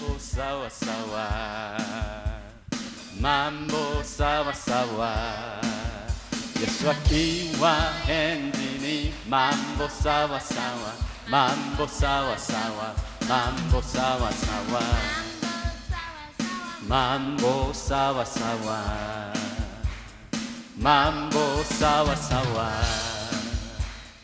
mambo sawa sawa. Mambo sawa sawa. Yesu akiwa endini mambo sawa sawa. Mambo sawa sawa. Mambo sawa sawa. Mambo sawa sawa. Mambo sawa sawa.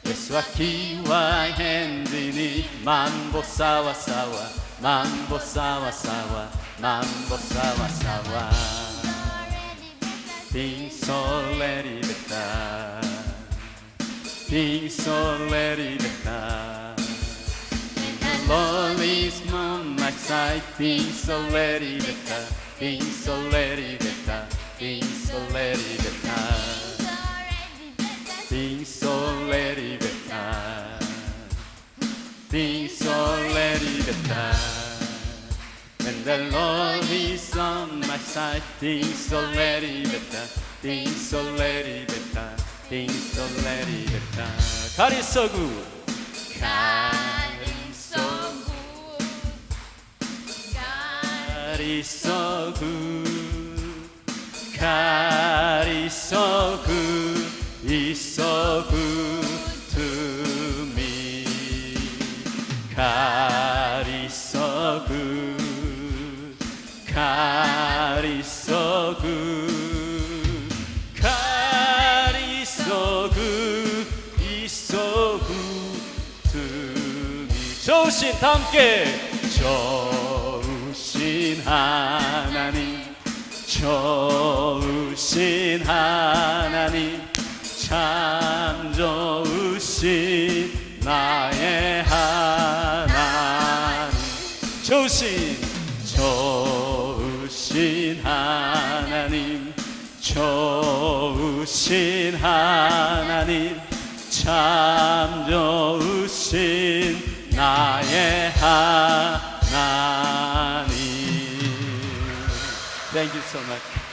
Yesu akiwa endini mambo sawa sawa mambo sawa sawa mambo sawa sawa. Things already better Things already better loneliest moon my side Things already better Things already better Things already better Things already better. When the Lord is on my side, things already better. Things already better. Things already better. God is so good. God is so God is so good. God is so good. He's so good God is so good. He's so good to me. 좋으신 다 함께 좋으신 하나님 좋으신 하나님 참 좋으신 나의 하나님 좋으신 좋으신 하나님 좋으신 하나님 참 좋으신 나의 하나님 Thank you so much.